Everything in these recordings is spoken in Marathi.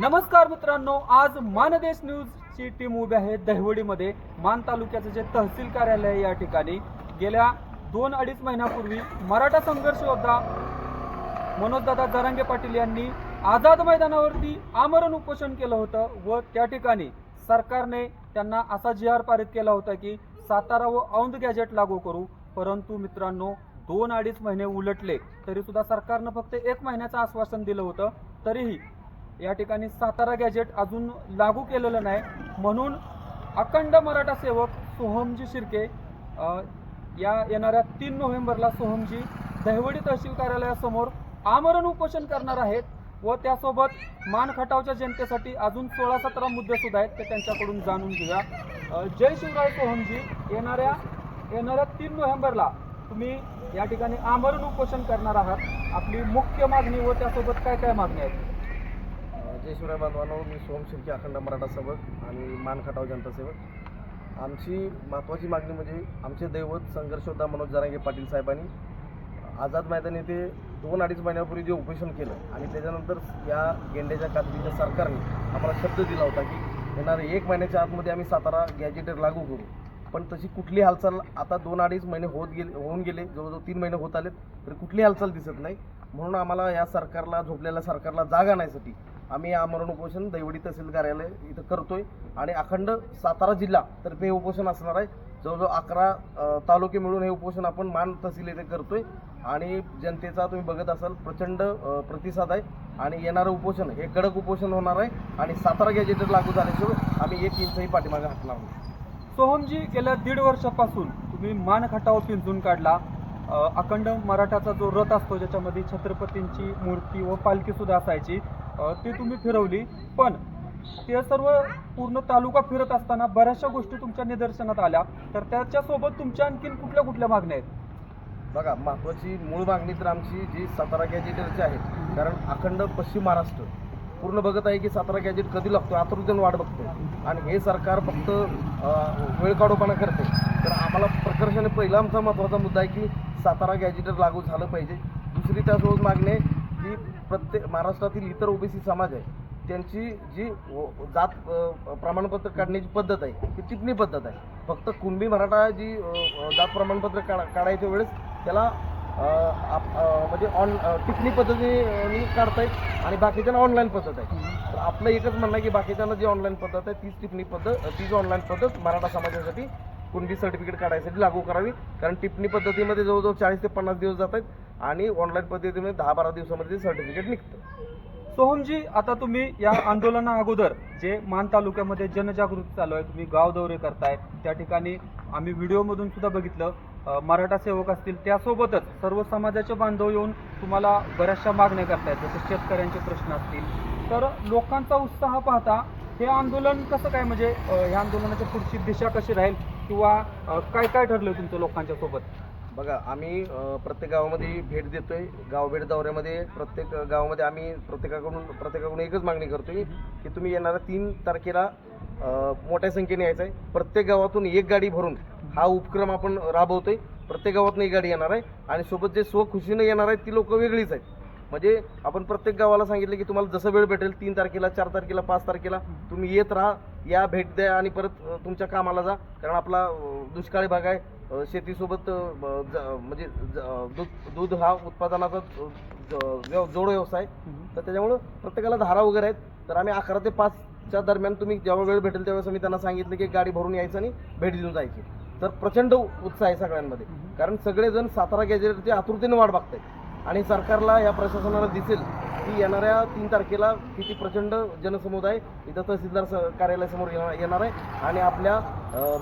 नमस्कार मित्रांनो आज मानदेश न्यूज ची टीम उभी आहे दहिवडीमध्ये. मान तालुक्याचं जे तहसील कार्यालय आहे या ठिकाणी. गेल्या दोन अडीच महिन्यापूर्वी मराठा संघर्ष योद्धा मनोजदादा जरांगे पाटील यांनी आझाद मैदानावरती आमरण उपोषण केलं होतं व त्या ठिकाणी सरकारने त्यांना असा जी आर पारित केला होता की सातारा व औंध गॅजेट लागू करू. परंतु मित्रांनो दोन अडीच महिने उलटले. तरी सुद्धा सरकारनं फक्त एक महिन्याचं आश्वासन दिलं होतं. तरीही या ठिकाणी सातारा गॅजेट अजून लागू केलेलं नाही. म्हणून अखंड मराठा सेवक सोहमजी शिर्के या येणाऱ्या तीन नोव्हेंबरला सोहमजी दहिवडी तहसील कार्यालयासमोर आमरण उपोषण करणार आहेत व त्यासोबत मान खटावच्या जनतेसाठी अजून सोळा सतरा मुद्दे सुद्धा आहेत ते त्यांच्याकडून जाणून घेऊया. जय शिवराय सोहमजी येणाऱ्या येणाऱ्या तीन नोव्हेंबरला तुम्ही या ठिकाणी आमरण उपोषण करणार आहात. आपली मुख्य मागणी व त्यासोबत काय काय मागणी आहेत? जय शिवराय बांधवांनो मी सोम शिर्के अखंड मराठा सेवक आणि मानखटाव जनता सेवक. आमची महत्त्वाची मागणी म्हणजे आमचे दैवत संघर्षोद्धा मनोज जरांगे पाटील साहेबांनी आझाद मैदान येथे दोन अडीच महिन्यापूर्वी जे उपोषण केलं आणि त्याच्यानंतर या गेंड्याच्या कातडीच्या सरकारने आम्हाला शब्द दिला होता की येणाऱ्या एक महिन्याच्या आतमध्ये आम्ही सातारा गॅजेटर लागू करू. पण तशी कुठली हालचाल आता दोन अडीच महिने होत गेले होऊन गेले जवळजवळ तीन महिने होत आलेत तरी कुठली हालचाल दिसत नाही. म्हणून आम्हाला या सरकारला झोपलेल्या सरकारला जाग आणण्यासाठी आम्ही आमरण उपोषण दैवडी तहसील कार्यालय इथं करतोय. आणि अखंड सातारा जिल्हा तर्फे हे उपोषण असणार आहे. जवळजवळ अकरा तालुके मिळून हे उपोषण आपण मान तहसील येथे करतोय. आणि जनतेचा तुम्ही बघत असाल प्रचंड प्रतिसाद आहे. आणि येणारं उपोषण हे कडक उपोषण होणार आहे. आणि सातारा गॅजेटर लागू झाल्याशिवाय आम्ही एक इंचही पाठीमागे हटणार नाही. सोहमजी गेल्या दीड वर्षापासून तुम्ही मान खटाव पिंजून काढला. अखंड मराठाचा जो रथ असतो ज्याच्यामध्ये छत्रपतींची मूर्ती व पालखी सुद्धा असायची. ती तुम्ही फिरवली. पण ते सर्व पूर्ण तालुका फिरत असताना बऱ्याचशा गोष्टी तुमच्या निदर्शनात आल्या. तर त्याच्यासोबत तुमच्या आणखीन कुठल्या कुठल्या मागण्या आहेत? बघा महत्त्वाची मूळ मागणी तर आमची जी सातारा गॅजेटरची आहे कारण अखंड पश्चिम महाराष्ट्र पूर्ण बघत आहे की सातारा गॅजेट कधी लागतो? आतुरतेने वाट बघतो. आणि हे सरकार फक्त वेळ काढोपणा करते. तर आम्हाला प्रकर्षाने पहिला आमचा महत्त्वाचा मुद्दा आहे की सातारा गॅजेटर लागू झालं पाहिजे. दुसरी त्यासोबत मागणी आहे की प्रत्येक महाराष्ट्रातील इतर ओबीसी समाज आहे त्यांची जी जात प्रमाणपत्र काढण्याची पद्धत आहे ती टिप्पणी पद्धत आहे. फक्त कुणबी मराठा जी जात प्रमाणपत्र काढा काढायच्या वेळेस त्याला आप- म्हणजे ऑन टिपणी टिप्पणी पद्धतीने काढतायत आणि बाकीच्यांना ऑनलाईन पद्धत आहे. तर आपलं एकच म्हणणं आहे की बाकीच्यांना जी ऑनलाईन पद्धत आहे तीच टिपणी पद्धत तीच ऑनलाईन पद्धत मराठा समाजासाठी कुणबी सर्टिफिकेट काढायसाठी लागू करावी. कारण टिपणी पद्धतीमध्ये जवळजवळ चाळीस ते पन्नास दिवस जात आहेत. आणि ऑनलाईन पद्धतीने दहा बारा दिवसामध्ये सर्टिफिकेट निघतं. सोहमजी आता तुम्ही या आंदोलना अगोदर जे मान तालुक्यामध्ये जनजागृती चालू आहे तुम्ही गाव दौरे करताय त्या ठिकाणी आम्ही व्हिडिओमधून सुद्धा बघितलं. मराठा सेवक असतील त्यासोबतच सर्व समाजाचे बांधव येऊन तुम्हाला बऱ्याचशा मागण्या करतायत जसं शेतकऱ्यांचे प्रश्न असतील. तर लोकांचा उत्साह पाहता हे आंदोलन कसं काय म्हणजे या ह्या आंदोलनाची पुढची दिशा कशी राहील किंवा काय काय ठरलं तुमचं लोकांच्या सोबत? बघा आम्ही प्रत्येक गावामध्ये भेट देतोय. गाव भेट दौऱ्यामध्ये प्रत्येक गावामध्ये आम्ही प्रत्येकाकडून प्रत्येकाकडून एकच मागणी करतोय की तुम्ही येणाऱ्या तीन तारखेला मोठ्या संख्येने यायचं आहे प्रत्येक गावातून एक गाडी भरून हा उपक्रम आपण राबवतोय. प्रत्येक गावातून एक गाडी येणार आहे आणि सोबत जे स्वखुशीनं येणार आहेत ती लोक वेगळीच आहेत. म्हणजे आपण प्रत्येक गावाला सांगितलं की तुम्हाला जसं वेळ भेटेल तीन तारखेला चार तारखेला पाच तारखेला तुम्ही येत राहा या भेट द्या आणि परत तुमच्या कामाला जा. कारण आपला दुष्काळी भाग आहे. शेतीसोबत म्हणजे दूध दूध हा उत्पादनाचा जोड व्यवसाय. तर त्याच्यामुळं प्रत्येकाला धारा वगैरे आहेत. तर आम्ही अकरा ते पाचच्या दरम्यान तुम्ही जेव्हा वेळ भेटेल त्यावेळेस आम्ही त्यांना सांगितलं की गाडी भरून यायचं आणि भेट देऊन जायची. तर प्रचंड उत्साह आहे सगळ्यांमध्ये. कारण सगळेजण सातारा गॅजेटची आतुरतेने वाट बघतायत. आणि सरकारला या प्रशासनाला दिसेल की येणाऱ्या तीन तारखेला किती प्रचंड जनसमुदाय इथं तहसीलदार स- कार्यालयासमोर येणार येणार आहे. आणि आपल्या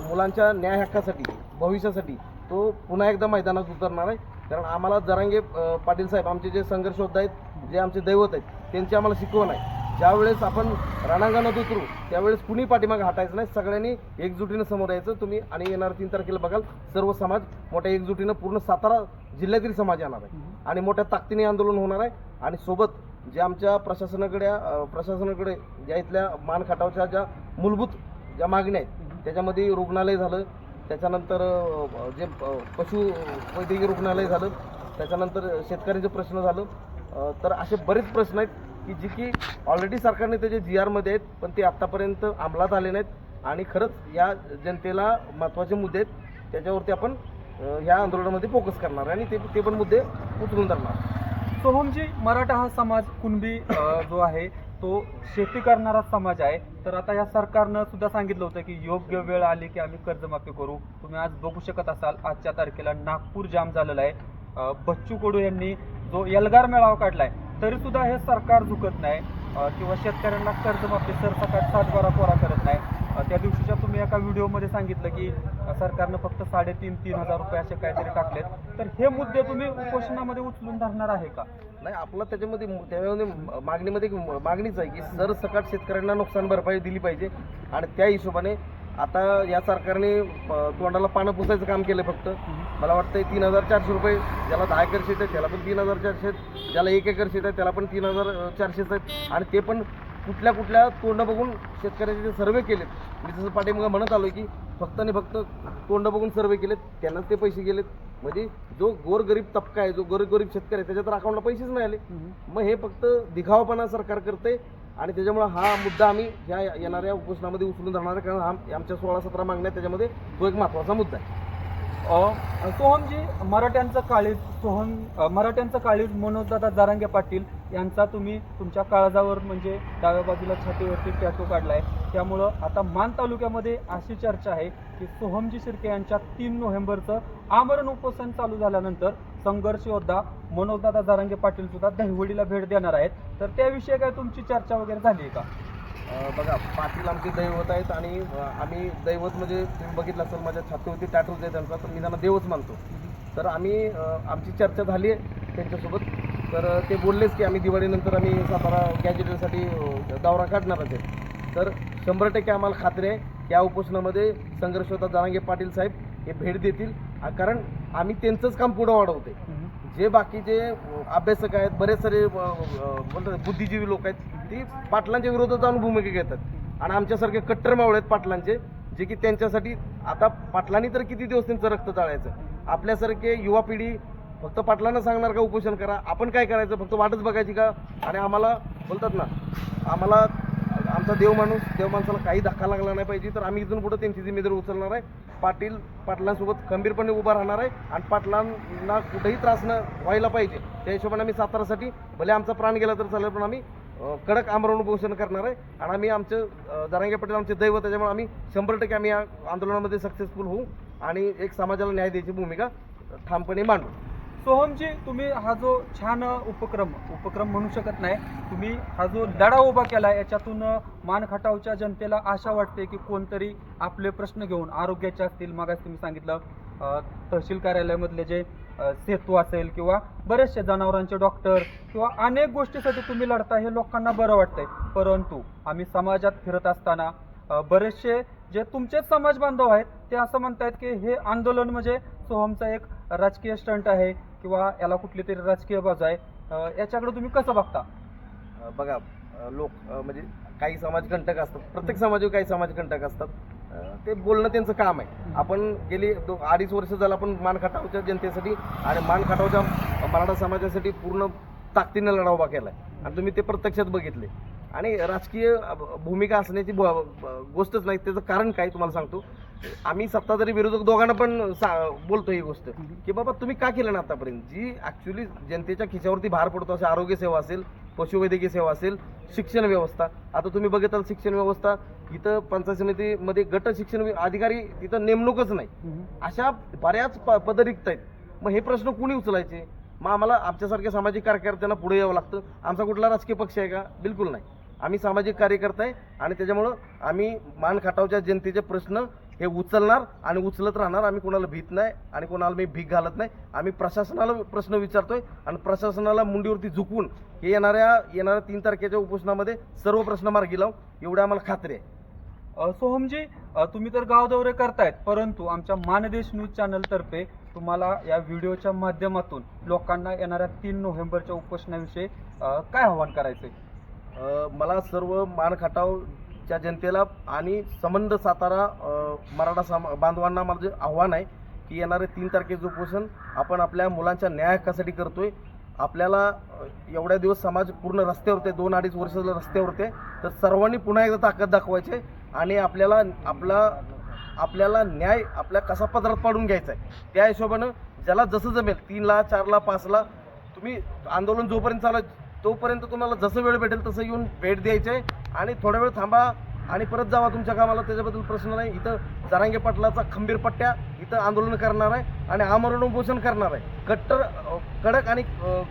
मुलांच्या न्याय हक्कासाठी भविष्यासाठी तो पुन्हा एकदा मैदानात उतरणार आहे. कारण आम्हाला जरांगे पाटील साहेब आमचे जे संघर्षोद्धा आहेत जे आमचे दैवत आहेत त्यांची आम्हाला शिकवण आहे. ज्यावेळेस आपण रणांगणात उतरू त्यावेळेस कुणी पाठीमागे हटायचं नाही सगळ्यांनी एकजुटीनं समोर यायचं. तुम्ही आणि येणार तीन तारखेला बघाल सर्व समाज मोठ्या एकजुटीनं पूर्ण सातारा जिल्ह्यातील समाज येणार आहे. आणि मोठ्या ताकदीने आंदोलन होणार आहे. आणि सोबत जे आमच्या प्रशासनाकडे प्रशासनाकडे ज्या इथल्या मान खटावच्या ज्या मूलभूत ज्या मागण्या आहेत त्याच्यामध्ये रुग्णालय झालं त्याच्यानंतर जे पशु वैद्यकीय रुग्णालय झालं त्याच्यानंतर शेतकऱ्यांचे प्रश्न झालं. तर असे बरेच प्रश्न आहेत की जी की ऑलरेडी सरकारने त्याचे जी आरमध्ये आहेत पण ते आत्तापर्यंत अंमलात आले नाहीत. आणि खरंच या जनतेला महत्त्वाचे मुद्दे आहेत. त्याच्यावरती आपण या ह्या आंदोलनामध्ये फोकस करणार आणि ते ते पण मुद्दे उचलून धरणार. सोहमजी मराठा हा समाज कुणबी जो आहे तो शेती करणारा समाज आहे. तर आता या सरकारनं सुद्धा सांगितलं होतं की योग्य वेळ आली की आम्ही कर्जमाफी करू. तुम्ही आज बघू शकत असाल आजच्या तारखेला नागपूर जाम झालेला आहे. बच्चू कडू यांनी जो एल्गार मेळावा काढलाय तरी सुद्धा हे सरकार झुकत नाही. किंवा शेतकऱ्यांना कर्जमाफी सरसकट सातबारा कोरा करत नाही अ, त्या दिवशीच्या तुम्ही एका व्हिडिओमध्ये सांगितलं की सरकारनं फक्त साडेतीन तीन हजार रुपये असे काहीतरी टाकलेत. तर हे मुद्दे तुम्ही उपोषणामध्ये उचलून धरणार आहे का? नाही आपलं त्याच्यामध्ये त्याच्यामध्ये मागणीमध्ये एक मागणीच आहे की सरसकट शेतकऱ्यांना नुकसान भरपाई दिली पाहिजे. आणि त्या हिशोबाने आता या सरकारने तोंडाला पानं पुसायचं काम केलं फक्त. मला वाटतं तीन हजार चारशे रुपये ज्याला दहा एकर शेत आहे त्याला पण तीन हजार चारशे आहेत. ज्याला एक एकर शेत आहे त्याला पण तीन हजार चारशेच आहेत. आणि ते पण कुठल्या कुठल्या तोंड बघून शेतकऱ्याचे जे सर्वे केलेत मी जसं पाठीमागं म्हणत आलो की फक्त आणि फक्त तोंड बघून सर्वे केलेत त्यांनाच ते पैसे गेलेत. म्हणजे जो गोरगरीब तबका आहे जो गोरगरीब शेतकरी आहे त्याच्या तर अकाउंटला पैसेच नाही आले मग हे फक्त दिखावापणा सरकार करते आणि त्याच्यामुळे हा मुद्दा आम्ही ह्या येणाऱ्या उपोषणामध्ये उचलून धरणार आहे कारण हा आमच्या सोळा सतरा मागण्या त्याच्यामध्ये तो एक महत्त्वाचा मुद्दा आहे. सोहमजी मराठ्यांचं काळीज सोहम मराठ्यांचं काळीज मनोजदादा जारांगे पाटील यांचा तुम्ही तुमच्या काळजावर म्हणजे डाव्या बाजूला छातीवरती टॅटू आहे त्यामुळं आता मान तालुक्यामध्ये अशी चर्चा आहे की सोहमजी शिर्के यांच्या तीन नोव्हेंबरचं आमरण उपोषण चालू झाल्यानंतर संघर्ष योद्धा मनोजदादा जारांगे पाटील सुद्धा दहिवडीला भेट देणार आहेत. तर त्याविषयी काय तुमची चर्चा वगैरे झाली आहे का? बघा पाटील आमचे दैवत आहेत आणि आम्ही दैवत म्हणजे तुम्ही बघितलं असेल माझ्या छातीवरती टॅटूज आहे त्यांचा तर मी त्यांना देवच मानतो. तर आम्ही आमची चर्चा झाली आहे त्यांच्यासोबत. तर ते बोललेच की आम्ही दिवाळीनंतर आम्ही सातारा गॅजेटसाठी दौरा काढणारच आहे. तर शंभर टक्के आम्हाला खात्री आहे या उपोषणामध्ये संघर्ष होता जरांगे पाटील साहेब हे भेट देतील. कारण आम्ही त्यांचंच काम पुढं वाढवते जे बाकीचे अभ्यासक आहेत बरेच सारे बुद्धिजीवी लोक आहेत ती पाटलांच्या विरोधात जाऊन भूमिका घेतात. आणि आमच्यासारखे कट्टर मावळे आहेत पाटलांचे जे की त्यांच्यासाठी आता पाटलांनी तर किती दिवस त्यांचं रक्त चाळायचं आपल्यासारखे युवा पिढी फक्त पाटलांना सांगणार का उपोषण करा? आपण काय करायचं? फक्त वाटच बघायची का? आणि आम्हाला बोलतात ना आम्हाला आमचा देव माणूस देव माणसाला काही धक्का लागला नाही पाहिजे तर आम्ही इथून पुढे त्यांची जिम्मेदारी उचलणार आहे. पाटील पाटलांसोबत खंबीरपणे उभा राहणार आहे आणि पाटलांना कुठेही त्रास न व्हायला पाहिजे. त्या हिशोबाने आम्ही सातारासाठी भले आमचा प्राण गेला तर चालेल पण आम्ही कडक आमरण उपोषण करणार आहे. आणि आम्ही आमचं दरांगे पटेल पाटील आमचे दैव त्याच्यामुळे आम्ही शंभर टक्के आम्ही या आंदोलनामध्ये सक्सेसफुल होऊ आणि एक समाजाला न्याय द्यायची भूमिका ठामपणे मांडू. सोहमजी तुम्ही हा जो छान उपक्रम उपक्रम म्हणू शकत नाही तुम्ही हा जो लढा उभा केला याच्यातून मानखटावच्या जनतेला आशा वाटते की कोणतरी आपले प्रश्न घेऊन आरोग्याचे असतील मागास तुम्ही सांगितलं तहसील कार्यालयामधले जे सेतू असेल किंवा बरेचसे जनावरांचे डॉक्टर किंवा अनेक गोष्टीसाठी तुम्ही लढता हे लोकांना बरं वाटतंय. परंतु आम्ही समाजात फिरत असताना बरेचसे जे तुमचेच समाज बांधव आहेत ते असं म्हणतायत की हे आंदोलन म्हणजे सोहमचा एक राजकीय स्टंट आहे. किंवा याला कुठली तरी राजकीय बाजू आहे याच्याकडे तुम्ही कसं बघता? बघा लोक म्हणजे काही समाजकंटक असतात प्रत्येक समाजावर काही समाजकंटक असतात. ते बोलणं त्यांचं काम आहे. आपण गेली दो अडीच वर्ष झालं आपण मान खटावच्या जनतेसाठी आणि मान खटावच्या मराठा समाजासाठी पूर्ण ताकदीनं लढा उभा केला आहे आणि तुम्ही ते प्रत्यक्षात बघितले. आणि राजकीय भूमिका असण्याची गोष्टच नाही. त्याचं कारण काय तुम्हाला सांगतो. आम्ही सत्ताधारी विरोधक दोघांना पण सा बोलतो ही गोष्ट. की बाबा तुम्ही का केलं ना आतापर्यंत? जी ऍक्च्युली जनतेच्या खिशावरती भार पडतो असे आरोग्य सेवा असेल पशुवैद्यकीय सेवा असेल शिक्षण व्यवस्था. आता तुम्ही बघितलं शिक्षण व्यवस्था इथं पंचायत समितीमध्ये गट शिक्षण अधिकारी तिथं नेमणूकच नाही. अशा बऱ्याच प पदरिक्त आहेत. मग हे प्रश्न कुणी उचलायचे? मग आम्हाला आमच्यासारख्या सामाजिक कार्यकर्त्यांना पुढे यावं लागतं. आमचा कुठला राजकीय पक्ष आहे का? बिलकुल नाही. आम्ही सामाजिक कार्यकर्ता आहे आणि त्याच्यामुळं आम्ही मान खाटावच्या जनतेचे प्रश्न हे उचलणार आणि उचलत राहणार. आम्ही कोणाला भीत नाही आणि कोणाला मी भीक घालत नाही. आम्ही प्रशासनाला प्रश्न विचारतोय आणि प्रशासनाला मुंडीवरती झुकवून हे येणाऱ्या येणाऱ्या तीन तारखेच्या उपोषणामध्ये सर्व प्रश्न मार्गी लावू एवढी आम्हाला खात्री आहे. अ, सोहमजी तुम्ही तर गाव दौरे करतायत परंतु आमच्या मानदेश न्यूज चॅनल तर्फे तुम्हाला या व्हिडिओच्या माध्यमातून लोकांना येणाऱ्या तीन नोव्हेंबरच्या उपोषणाविषयी काय आव्हान करायचंय? अ, मला सर्व मान च्या जनतेला आणि संबंध सातारा मराठा साम बांधवांना माझं आव्हान आहे की येणारे तीन तारखेचं उपोषण आपण आपल्या मुलांच्या न्याय हक्कासाठी करतोय. आपल्याला एवढ्या दिवस समाज पूर्ण रस्त्यावर होते दोन अडीच वर्ष रस्त्यावर होते तर सर्वांनी पुन्हा एकदा ताकद दाखवायची आणि आपल्याला आपला आपल्याला न्याय आपल्या कसा पदरात पाडून घ्यायचा आहे. त्या हिशोबानं ज्याला जसं जमेल तीनला चारला पाचला तुम्ही आंदोलन जोपर्यंत चालत तोपर्यंत तुम्हाला जसं वेळ भेटेल तसं येऊन भेट द्यायचे. आहे आणि थोडा वेळ थांबा आणि परत जावा तुमच्या कामाला त्याच्याबद्दल प्रश्न नाही. इथं जरांगे पाटलाचा खंबीर पट्ट्या इथं आंदोलन करणार आहे आणि आमरण उपोषण करणार आहे. कट्टर कडक आणि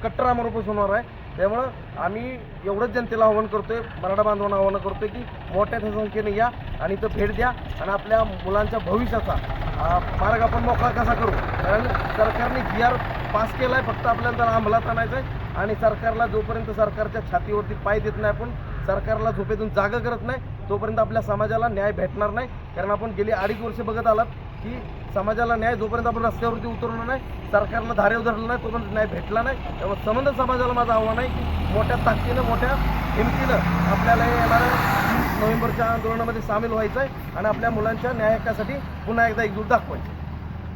कट्टर आमरण उपोषण होणार आहे. त्यामुळं आम्ही एवढंच जनतेला आव्हान करतोय मराठा बांधवांना आव्हान करतोय की मोठ्या संख्येने या आणि इथं भेट द्या आणि आपल्या मुलांच्या भविष्याचा मार्ग आपण मोकळा कसा करू? कारण सरकारने जी आर पास केला आहे फक्त आपल्याला त्याला अंमलात आणायचं आहे आणि सरकारला जोपर्यंत सरकारच्या छातीवरती पाय देत नाही आपण सरकारला झोपेतून जागा करत नाही तोपर्यंत आपल्या समाजाला न्याय भेटणार नाही. कारण आपण गेली अडीच वर्ष बघत आलात की समाजाला न्याय जोपर्यंत आपण रस्त्यावरती उतरलो नाही सरकारला धारेव धरलं नाही तोपर्यंत न्याय भेटला नाही. त्यामुळे संबंध समाजाला माझं आव्हान आहे की मोठ्या ताकदीनं मोठ्या हिमतीनं आपल्याला हे येणाऱ्या नोव्हेंबरच्या आंदोलनामध्ये सामील व्हायचं आहे आणि आपल्या मुलांच्या न्यायकासाठी पुन्हा एकदा एकजूट दाखवायची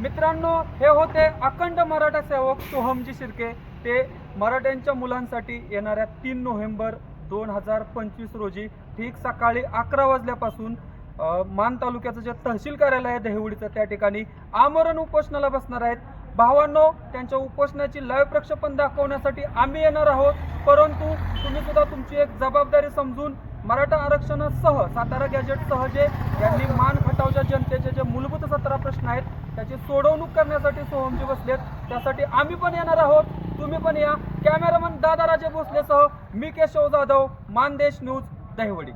मित्रांनो हे होते अखंड मराठा सेवक सोहमजी शिर्के. ते मराठ्यांच्या मुलांसाठी येणाऱ्या तीन नोव्हेंबर दोन हजार पंचवीस रोजी ठीक सकाळी अकरा वाजल्यापासून मान तालुक्याचं जे तहसील कार्यालय आहे दहिवडीचं त्या ठिकाणी आमरण उपोषणाला बसणार आहेत. भावांनो त्यांच्या उपोषणाची लाईव्ह प्रक्षेपण दाखवण्यासाठी आम्ही येणार आहोत. परंतु तुम्ही सुद्धा तुमची एक जबाबदारी समजून मराठा आरक्षणासह सातारा गॅजेटसह जे यांनी मान खटावच्या जनतेचे जे मूलभूत सतरा प्रश्न आहेत त्याची सोडवणूक करण्यासाठी सोहमजी बसलेत. त्यासाठी आम्ही पण येणार आहोत. तुम्ही पण या. कॅमेरामन दादाराजे भोसलेसह मी केशव जाधव मानदेश न्यूज दहिवडी.